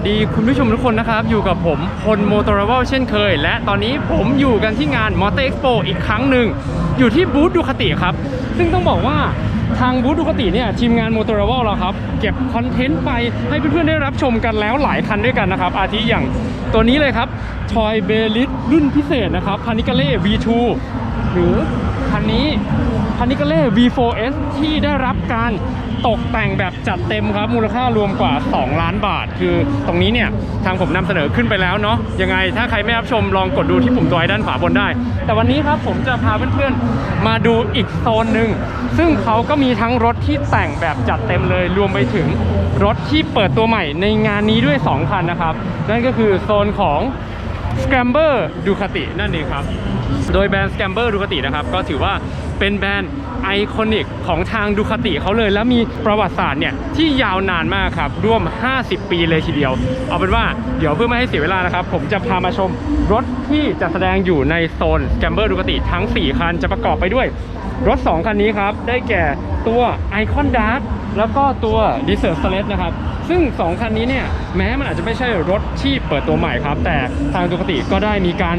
สดีคุณผู้ชมทุกคนนะครับ อยู่กับผมพลโมโตอรเวลเช่นเคย และตอนนี้ผมอยู่กันที่งานมอเตอร์เอ็กซ์โปอีกครั้งหนึ่ง อยู่ที่บูธดูคติครับ ซึ่งต้องบอกว่าทางบูธดูคติเนี่ย ทีมงานโมโตอรเวลเราครับ เก็บคอนเทนต์ไปให้เพื่อนๆได้รับชมกันแล้วหลายคันด้วยกันนะครับ อาทิอย่างตัวนี้เลยครับทอยเบลิสรุ่นพิเศษนะครับพานิกาเล่ V2 หรือคันนี้พานิกาเล่ V4S ที่ได้รับการ ตกแต่งแบบจัดเต็มครับ มูลค่ารวมกว่า 2 ล้านบาท คือตรงนี้เนี่ย ทางผมนำเสนอขึ้นไปแล้วเนาะยังไงถ้าใครไม่รับชมลองกดดูที่ปุ่มตัวไอ้ด้านขวาบนได้ แต่วันนี้ครับผมจะพาเพื่อนๆมาดูอีกโซนหนึ่งซึ่งเขาก็มีทั้งรถที่แต่งแบบจัดเต็มเลยรวมไปถึงรถที่เปิดตัวใหม่ในงานนี้ด้วย 2 คันนะครับ นั่นก็คือโซนของ Scamber Ducati นั่นเองครับ โดยแบรนด์ Scamber Ducati นะครับ ก็ถือว่าเป็นแบรนด์ ไอคอนิกของทางดูคาติเขาเลย แล้วมีประวัติศาสตร์เนี่ยที่ยาวนานมากครับร่วม 50 ปีเลยทีเดียว เอาเป็นว่าเดี๋ยวเพื่อไม่ให้เสียเวลานะครับ ผมจะพามาชมรถที่จะแสดงอยู่ในโซน Scamber Ducati ทั้ง 4 คันจะประกอบไปด้วย รถ 2 คันนี้ครับ ได้แก่ตัว Icon Dark แล้วก็ตัว d e s e r t s l e t นะครับ ซึ่ง 2 คันนี้เนี่ย แม้มันอาจจะไม่ใช่รถที่เปิดตัวใหม่ครับ แต่ทางดูคติก็ได้มีการ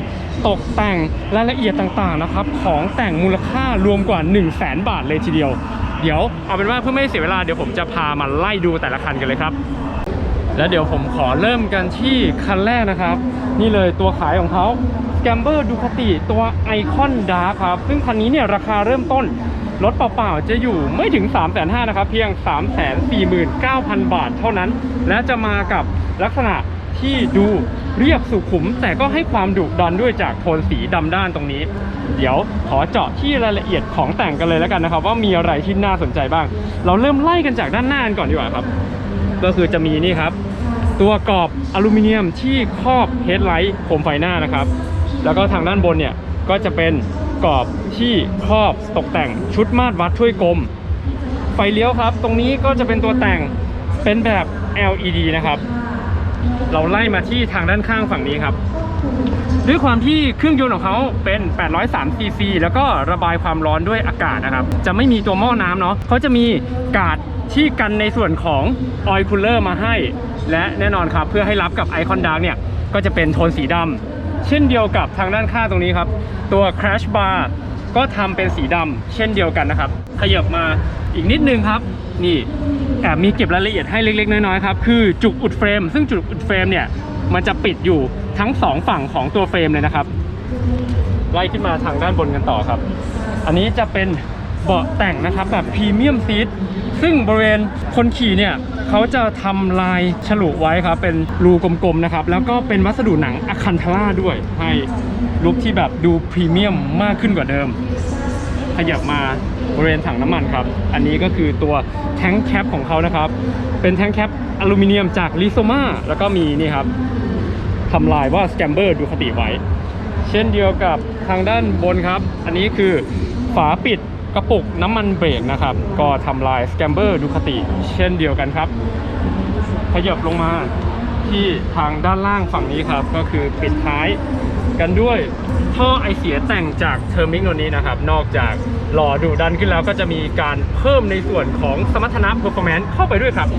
ตกแต่งรายละเอียดต่างๆนะครับของแต่งมูลค่ารวมกว่า 1 0 0 0 0แบาทเลยทีเดียว เดี๋ยวเอาเป็นว่าเพื่อไม่เสียเวลาเดี๋ยวผมจะพามาไล่ดูแต่ละคันกันเลยครับ แล้วเดี๋ยวผมขอเริ่มกันที่คันแรกนะครับ นี่เลยตัวขายของเขา Scamber Ducati ตัว Icon Dark ครับ ซึ่งคันนี้เนี่ยราคาเริ่มต้นรถเปล่าๆ จะอยู่ไม่ถึง 3 5 0 0 0นะครับ เพียง 349,000 บาทเท่านั้น และจะมากับลักษณะ ที่ดูเรียบสุขุม แต่ก็ให้ความดุดันด้วยจากโทนสีดำด้านตรงนี้ เดี๋ยวขอเจาะที่รายละเอียดของแต่งกันเลยแล้วกันนะครับ ว่ามีอะไรที่น่าสนใจบ้าง เราเริ่มไล่กันจากด้านหน้ากันก่อนดีกว่าครับ ก็คือจะมีนี่ครับ ตัวกรอบอลูมิเนียมที่ครอบเฮดไลท์โคมไฟหน้านะครับ แล้วก็ทางด้านบนเนี่ยก็จะเป็นกรอบที่ครอบตกแต่งชุดมาตรวัดถ้วยกลม ไฟเลี้ยวครับ ตรงนี้ก็จะเป็นตัวแต่งเป็นแบบ LED นะครับ เราไล่มาที่ทางด้านข้างฝั่งนี้ครับ ด้วยความที่เครื่องยนต์ของเขาเป็น 803 ซีซีแล้วก็ระบายความร้อนด้วยอากาศนะครับ จะไม่มีตัวหม้อน้ำเนาะเขาจะมีกาดที่กันในส่วนของออยล์คูลเลอร์มาให้ และแน่นอนครับ เพื่อให้รับกับไอคอนดาร์กเนี่ย ก็จะเป็นโทนสีดำเช่นเดียวกับทางด้านข้างตรงนี้ครับ ตัว Crash Bar ก็ทำเป็นสีดำเช่นเดียวกันนะครับ ขยับมาอีกนิดนึงครับ นี่แอบมีเก็บรายละเอียดให้เล็กๆ น้อยๆครับคือจุกอุดเฟรม ซึ่งจุกอุดเฟรมเนี่ยมันจะปิดอยู่ทั้งสองฝั่งของตัวเฟรมเลยนะครับ ไล่ขึ้นมาทางด้านบนกันต่อครับ อันนี้จะเป็นเบาะแต่งนะครับแบบพรีเมียมซีทซึ่งบริเวณคนขี่เนี่ยเขาจะทำลายฉลุไว้ครับเป็นรูกลมๆนะครับแล้วก็เป็นวัสดุหนังอะคันทาร่าด้วย ให้ลุคที่แบบดูพรีเมียมมากขึ้นกว่าเดิม ขยับมาบริเวณถังน้ำมันครับ อันนี้ก็คือตัวแท้งแคปของเขานะครับ เป็นแท้งแคปอลูมิเนียมจากลิโซมาแล้วก็มีนี่ครับทำลายว่าสแกมเบอร์ดูคติไว้ เช่นเดียวกับทางด้านบนครับ อันนี้คือฝาปิดกระปุกน้ำมันเบรกนะครับ ก็ทำลายสแกมเบอร์ดูคติเช่นเดียวกันครับ ขยับลงมาที่ทางด้านล่างฝั่งนี้ครับ ก็คือปิดท้ายกันด้วยท่อไอเสียแต่งจากเทอร์มิกตัวนี้นะครับ นอกจาก หล่อดูดันขึ้นแล้วก็จะมีการเพิ่มในส่วนของสมรรถนะ performance เข้าไปด้วยครับ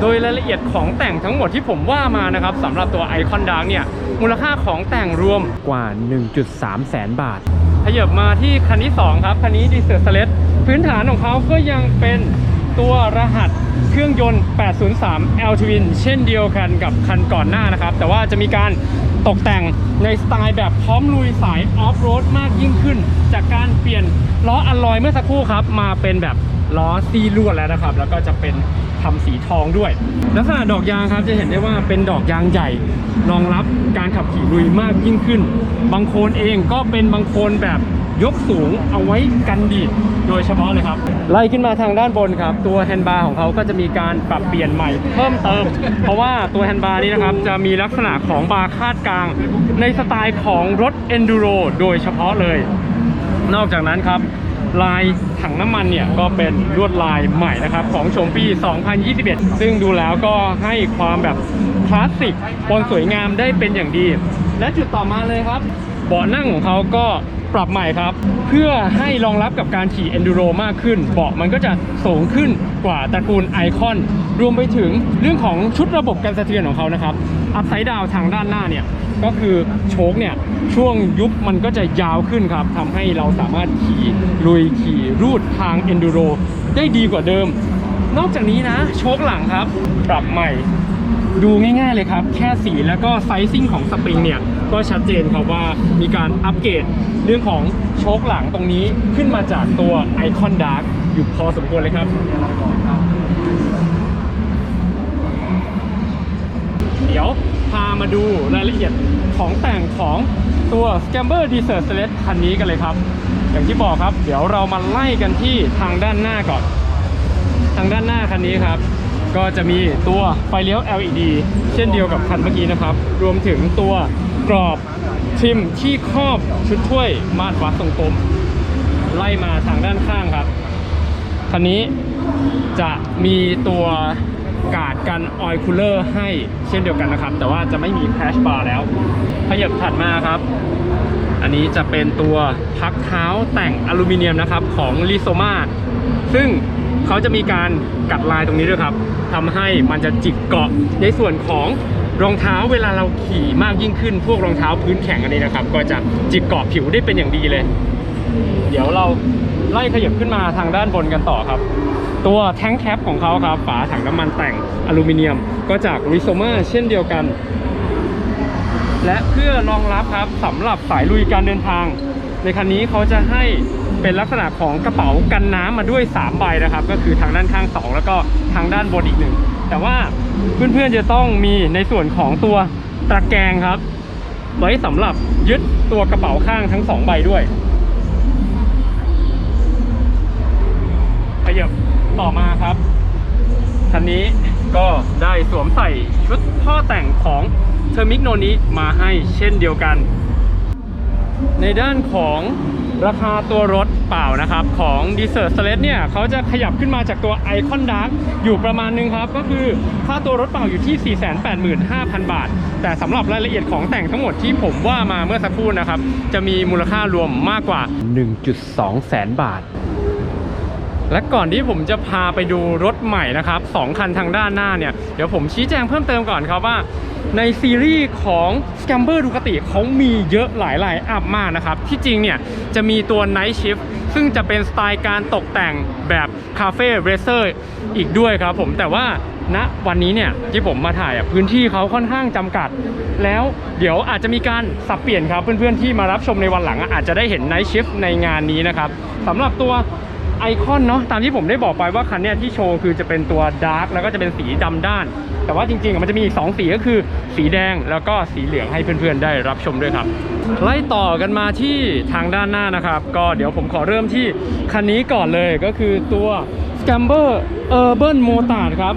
โดยรายละเอียดของแต่งทั้งหมดที่ผมว่ามานะครับสำหรับตัว Icon Dark เนี่ยมูลค่าของแต่งรวมกว่า 1.3 แสนบาทขยับมาที่คันที่ 2 ครับ คันนี้ดีเซลสเลตพื้นฐานของเขาก็ยังเป็น ตัวรหัสเครื่องยนต์ 803 L Twin เช่นเดียวกันกับคันก่อนหน้านะครับ แต่ว่าจะมีการตกแต่งในสไตล์แบบพร้อมลุยสายออฟโรดมากยิ่งขึ้น จากการเปลี่ยนล้ออัลลอยเมื่อสักครู่ครับ มาเป็นแบบ ล้อซีลวดแล้วนะครับ แล้วก็จะเป็นทำสีทองด้วย ลักษณะดอกยางครับจะเห็นได้ว่าเป็นดอกยางใหญ่รองรับการขับขี่ลุยมากยิ่งขึ้น บางโคนเองก็เป็นบางโคนแบบยกสูงเอาไว้กันดีดโดยเฉพาะเลยครับ ไล่ขึ้นมาทางด้านบนครับ ตัวแฮนด์บาร์ของเขาก็จะมีการปรับเปลี่ยนใหม่เพิ่มเติม เพราะว่าตัวแฮนด์บาร์นี้นะครับ จะมีลักษณะของบาร์คาดกลาง ในสไตล์ของรถ Enduro โดยเฉพาะเลย นอกจากนั้นครับ ลายถังน้ำมันเนี่ยก็เป็นลวดลายใหม่นะครับของโฉมปี 2021 ซึ่งดูแล้วก็ให้ความแบบคลาสสิกบนสวยงามได้เป็นอย่างดี และจุดต่อมาเลยครับเบาะนั่งของเขาก็ปรับใหม่ครับ พื่อให้รองรับกับการขี่ enduro มากขึ้น เบาะมันก็จะสูงขึ้นกว่าตระกูลไอคอนรวมไปถึงเรื่องของชุดระบบการสะเทือนของเขานะครับอัพไซด์ดาวทางด้านหน้าเนี่ยก็คือโชคเนี่ยช่วงยุบมันก็จะยาวขึ้นครับทำให้เราสามารถขี่ลุยขี่รูดทาง enduro ได้ดีกว่าเดิม นอกจากนี้นะ โชคหลังครับ ปรับใหม่ ดูง่ายๆเลยครับ แค่สีแล้วก็ไซซิ่งของสปริงเนี่ย ก็ชัดเจนครับว่ามีการอัปเกรดเรื่องของโชคหลังตรงนี้ขึ้นมาจากตัวไอคอนดาร์กอยู่พอสมควรเลยครับเดี๋ยวพามาดูรายละเอียดของแต่งของตัว Scamber Desert Select คันนี้กันเลยครับ อย่างที่บอกครับ เดี๋ยวเรามาไล่กันที่ทางด้านหน้าก่อน ทางด้านหน้าคันนี้ครับ ก็จะมีตัวไฟเลี้ยว LED เช่นเดียวกับคันเมื่อกี้นะครับ รวมถึงตัว กรอบทิมที่ครอบชุดถ้วยมาตรวัดทรงกลม ไล่มาทางด้านข้างครับคันนี้จะมีตัวกาดกันออยคูลเลอร์ให้เช่นเดียวกันนะครับ แต่ว่าจะไม่มีแคชบาร์แล้ว ขยับถัดมาครับ อันนี้จะเป็นตัวพักเท้าแต่งอลูมิเนียมนะครับของลิโซมาซึ่งเขาจะมีการกัดลายตรงนี้ด้วยครับทำให้มันจะจิกเกาะในส่วนของ รองเท้าเวลาเราขี่มากยิ่งขึ้น พวกรองเท้าพื้นแข็งอันนี้นะครับ ก็จะจิกเกาะผิวได้เป็นอย่างดีเลย เดี๋ยวเราไล่ขยับขึ้นมาทางด้านบนกันต่อครับ ตัวแท้งแคปของเขาครับฝาถังน้ำมันแต่งอลูมิเนียม ก็จากริโซมาเช่นเดียวกัน และเพื่อรองรับครับสำหรับสายลุยการเดินทาง ในคันนี้เขาจะให้เป็นลักษณะของกระเป๋ากันน้ำมาด้วย 3 ใบนะครับ ก็คือทางด้านข้าง 2 แล้วก็ทางด้านบนอีกหนึ่ง แต่ว่าเพื่อนๆจะต้องมีในส่วนของตัวตะแกรงครับ ไว้สำหรับยึดตัวกระเป๋าข้างทั้ง2ใบด้วยขยับต่อมาครับคันนี้ก็ได้สวมใส่ชุดท่อแต่งของเทอร์มิกโนนี้มาให้เช่นเดียวกัน ในด้านของ ราคาตัวรถเปล่านะครับของ d e s e r t Select เนี่ยเขาจะขยับขึ้นมาจากตัว Icon Dark อยู่ประมาณนึงครับ ก็คือค่าตัวรถเปล่าอยู่ที่ 485,000 บาท แต่สำหรับรายละเอียดของแต่งทั้งหมดที่ผมว่ามาเมื่อสักครู่นะครับ จะมีมูลค่ารวมมากกว่า 1.2 แสนบาท และก่อนที่ผมจะพาไปดูรถใหม่นะครับสองคันทางด้านหน้าเนี่ย เดี๋ยวผมชี้แจงเพิ่มเติมก่อนครับว่า ในซีรีส์ของ Scamber Ducati เขามีเยอะหลายหลายๆอัพมากนะครับ ที่จริงเนี่ย จะมีตัว Night Shift ซึ่งจะเป็นสไตล์การตกแต่งแบบคาเฟ่เรเซอร์อีกด้วยครับผมแต่ว่าณวันนี้เนี่ยที่ผมมาถ่ายพื้นที่เขาค่อนข้างจำกัด แล้วเดี๋ยวอาจจะมีการสับเปลี่ยนครับเพื่อนๆที่มารับชมในวันหลังอะอาจจะได้เห็น Night Shift ในงานนี้นะครับสำหรับตัว ไอคอนเนาะตามที่ผมได้บอกไปว่าคันเนี้ยที่โชว์คือจะเป็นตัวดาร์กแล้วก็จะเป็นสีดำด้าน แต่ว่าจริงๆมันจะมีอีก 2 สีก็คือ สีแดงแล้วก็สีเหลืองให้เพื่อนๆได้รับชมด้วยครับ ไล่ต่อกันมาที่ทางด้านหน้านะครับ ก็เดี๋ยวผมขอเริ่มที่คันนี้ก่อนเลยก็คือตัว Scamber Urban Motard ครับ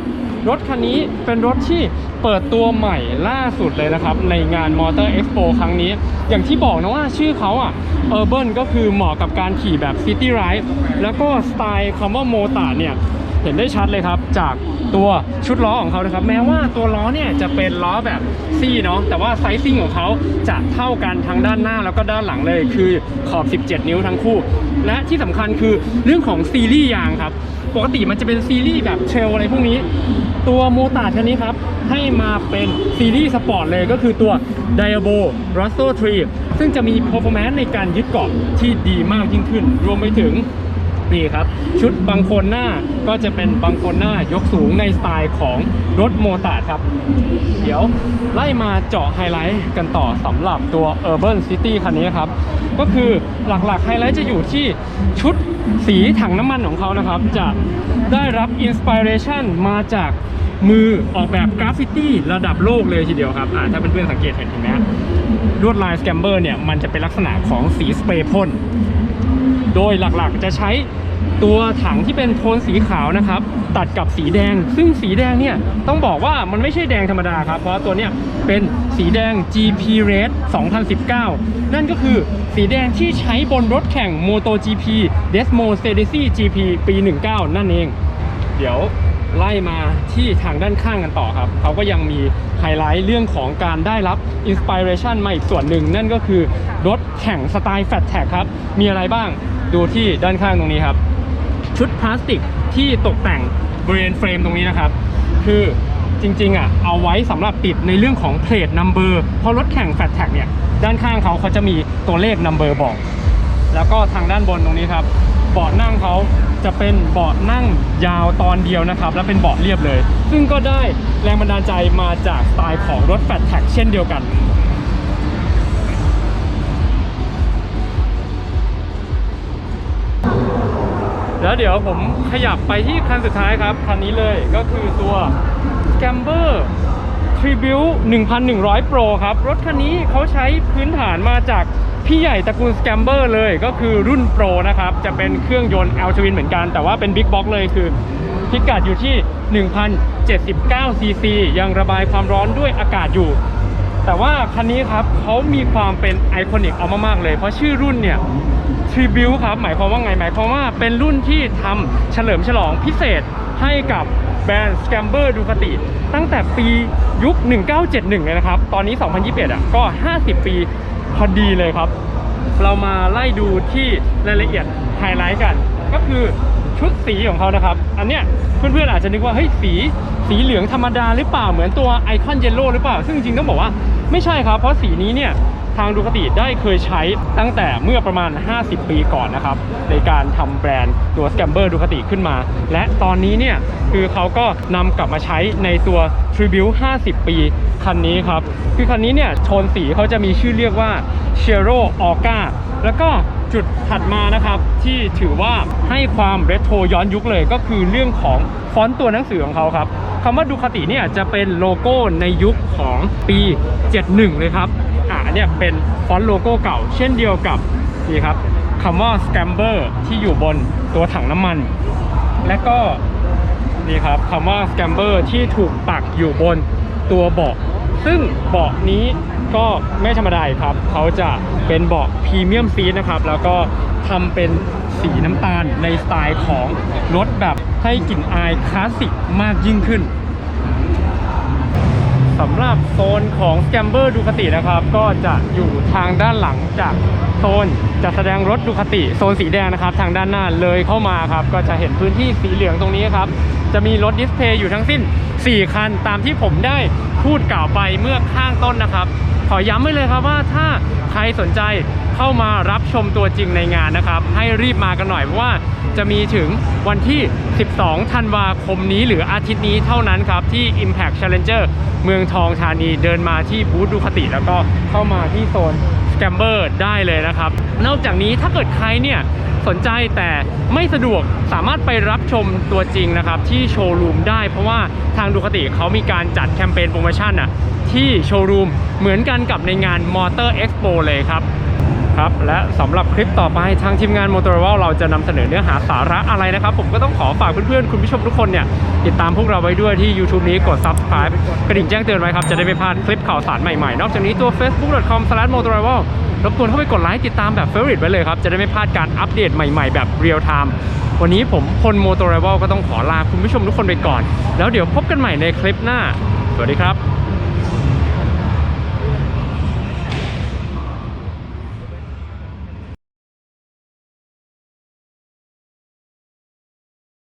รถคันนี้เป็นรถที่เปิดตัวใหม่ล่าสุดเลยนะครับ ในงาน Motor Expo ครั้งนี้ อย่างที่บอกนะว่าชื่อเขาอะ Urban ก็คือเหมาะกับการขี่แบบ City Ride แล้วก็สไตล์คำว่า Motard เนี่ยเห็นได้ชัดเลยครับจากตัวชุดล้อของเขานะครับ แม้ว่าตัวล้อเนี่ยจะเป็นล้อแบบซี่เนาะแต่ว่าไซซิ่งของเขาจะเท่ากันทั้งด้านหน้าแล้วก็ด้านหลังเลยคือขอบ 17 นิ้วทั้งคู่ และที่สำคัญคือเรื่องของซีรีส์ยางครับ ปกติมันจะเป็นซีรีส์แบบเทรลอะไรพวกนี้ ตัวโมตาร์คันนี้ครับ ให้มาเป็นซีรีส์สปอร์ตเลยก็คือตัว Diabo r o s s o 3 ซึ่งจะมี performance ในการยึดเกาะที่ดีมากยิ่งขึ้น รวมไปถึงนี่ครับ ชุดบังโคนหน้าก็จะเป็นบังโคนหน้ายกสูงในสไตล์ของรถโมตาร์ครับ เดี๋ยวไล่มาเจาะไฮไลท์กันต่อสำหรับตัว Urban City คันนี้ครับ ก็คือหลักๆไฮไลท์จะอยู่ที่ชุดสีถังน้ำมันของเขานะครับ จะได้รับอินสปิเรชันมาจากมือออกแบบกราฟฟิตี้ระดับโลกเลยทีเดียวครับอ่าถ้าเพื่อนๆสังเกตเห็นเห็นไหมฮะลวดลายสแกมเบอร์เนี่ยมันจะเป็นลักษณะของสีสเปรย์พ่นโดยหลักๆจะใช้ตัวถังที่เป็นโทนสีขาวนะครับ ตัดกับสีแดง ซึ่งสีแดงเนี่ยต้องบอกว่ามันไม่ใช่แดงธรรมดาครับ เพราะตัวเนี้ยเป็นสีแดง GP Red 2019 นั่นก็คือ สีแดงที่ใช้บนรถแข่ง MotoGP Desmo s e d e s i GP ปี 19 นั่นเอง เดี๋ยวไล่มาที่ทางด้านข้างกันต่อครับ เขาก็ยังมีไฮไลท์เรื่องของการได้รับอินสปิเรชันมาอีกส่วนหนึ่ง นั่นก็คือรถแข่งสไตล์แฟตแท็กครับ มีอะไรบ้างดูที่ด้านข้างตรงนี้ครับ ชุดพลาสติกที่ตกแต่งบริเวณเฟรมตรงนี้นะครับ คือจริงๆอะเอาไว้สำหรับติดในเรื่องของเพลทนัมเบอร์เพราะรถแข่งแฟตแท็กเนี่ย ด้านข้างเขาเขาจะมีตัวเลขนัมเบอร์บอก แล้วก็ทางด้านบนตรงนี้ครับเบาะนั่งเขาจะเป็นเบาะนั่งยาวตอนเดียวนะครับ และเป็นเบาะเรียบเลย ซึ่งก็ได้แรงบันดาลใจมาจากสไตล์ของรถแฟตแท็กเช่นเดียวกันแล้วเดี๋ยวผมขยับไปที่คันสุดท้ายครับ คันนี้เลยก็คือตัว Scamber Tribute 1100 Pro ครับ รถคันนี้เขาใช้พื้นฐานมาจากพี่ใหญ่ตระกูล Scamber เลยก็คือรุ่น Pro นะครับ จะเป็นเครื่องยนต์ L Twin เหมือนกัน แต่ว่าเป็น Big Box เลยคือ พิกัดอยู่ที่ 1,079 cc ยังระบายความร้อนด้วยอากาศอยู่ แต่ว่าคันนี้ครับเขามีความเป็นไอคอนิกเอามากๆเลย เพราะชื่อรุ่นเนี่ย Tribute ครับ หมายความว่าไง หมายความว่าเป็นรุ่นที่ทำเฉลิมฉลองพิเศษ ให้กับแบรนด์ Scamber Ducati ตั้งแต่ปียุค 1971 เลยนะครับ ตอนนี้ 2021 อะ ก็ 50 ปีพอดีเลยครับ เรามาไล่ดูที่รายละเอียดไฮไลท์กัน ก็คือชุดสีของเขานะครับ อันเนี้ยเพื่อนๆอาจจะนึกว่าเฮ้ยสีสีเหลืองธรรมดาหรือเปล่าเหมือนตัวไอคอนเยลโล่หรือเปล่า ซึ่งจริงๆต้องบอกว่าไม่ใช่ครับ เพราะสีนี้เนี่ย ทางดูคติได้เคยใช้ตั้งแต่เมื่อประมาณ 50 ปีก่อนนะครับ ในการทำแบรนด์ตัว Scamber ดูคติขึ้นมา และตอนนี้เนี่ย คือเขาก็นำกลับมาใช้ในตัว Tribute 50 ปี คันนี้ครับ คือคันนี้เนี่ยโทนสีเขาจะมีชื่อเรียกว่า c h e r o o r g a แล้วก็จุดถัดมานะครับที่ถือว่าให้ความเรโทรย้อนยุคเลยก็คือเรื่องของฟอนต์ตัวหนังสือของเขาครับคำว่าดูคติเนี่ยจะเป็นโลโก้ในยุคของปี 71 เลยครับ เนี่ยเป็นฟอนต์โลโก้เก่า เช่นเดียวกับนี่ครับคำว่า Scamber ที่อยู่บนตัวถังน้ำมัน และก็นี่ครับคำว่า scamber ที่ถูกปักอยู่บนตัวเบาะ ซึ่งเบาะนี้ก็ไม่ธรรมดาครับ เขาจะเป็นเบาะพรีเมียมซีทนะครับ แล้วก็ทำเป็นสีน้ำตาลในสไตล์ของรถแบบให้กลิ่นอายคลาสสิกมากยิ่งขึ้น สำหรับโซนของ Scamber ดูคตินะครับ ก็จะอยู่ทางด้านหลังจากโซนจัดแสดงรถดูคติโซนสีแดงนะครับ ทางด้านหน้าเลยเข้ามาครับ ก็จะเห็นพื้นที่สีเหลืองตรงนี้ครับ จะมีรถดิสเพย์อยู่ทั้งสิ้น 4 คันตามที่ผมได้พูดกล่าวไปเมื่อข้างต้นนะครับ ขอย้ำไว้เลยครับว่าถ้าใครสนใจเข้ามารับชมตัวจริงในงานนะครับ ให้รีบมากันหน่อยเพราะว่าจะมีถึงวันที่ 12 ธันวาคมนี้หรืออาทิตย์นี้เท่านั้นครับ ที่ Impact Challenger เมืองทองธานีเดินมาที่บูธดูคติ แล้วก็เข้ามาที่โซนสแกมเบอร์ได้เลยนะครับ นอกจากนี้ถ้าเกิดใครเนี่ยสนใจแต่ไม่สะดวกสามารถไปรับชมตัวจริงนะครับ ที่โชว์รูมได้เพราะว่าทางดูคติเขามีการจัดแคมเปญโปรโมชั่นอะ ที่โชว์รูมเหมือนกันกับในงาน Motor Expo เลยครับครับและสำหรับคลิปต่อไปทางทีมงาน m o t o r o เราจะนำเสนอเนื้อหาสาระอะไรนะครับ ผมก็ต้องขอฝากเพื่อนๆ คุณผู้ชมทุกคนเนี่ย ติดตามพวกเราไว้ด้วยที่ YouTube นี้กด Subscribe กระดิ่งแจ้งเตือนไว้ครับ จะได้ไม่พลาดคลิปข่าวสารใหม่ๆ นอกจากนี้ตัว facebook.com/motorrival รบกวนเข้าไปกดไลค์ติดตามแบบ favorite ไว้เลยครับ จะได้ไม่พลาดการอัปเดตใหม่ๆ แบบ real time วันนี้ผมพล m o t o r i v a l ก็ต้องขอลาคุณผู้ชมทุกคนไปก่อน แล้วเดี๋ยวพบกันใหม่ในคลิปหน้า สวัสดีครับ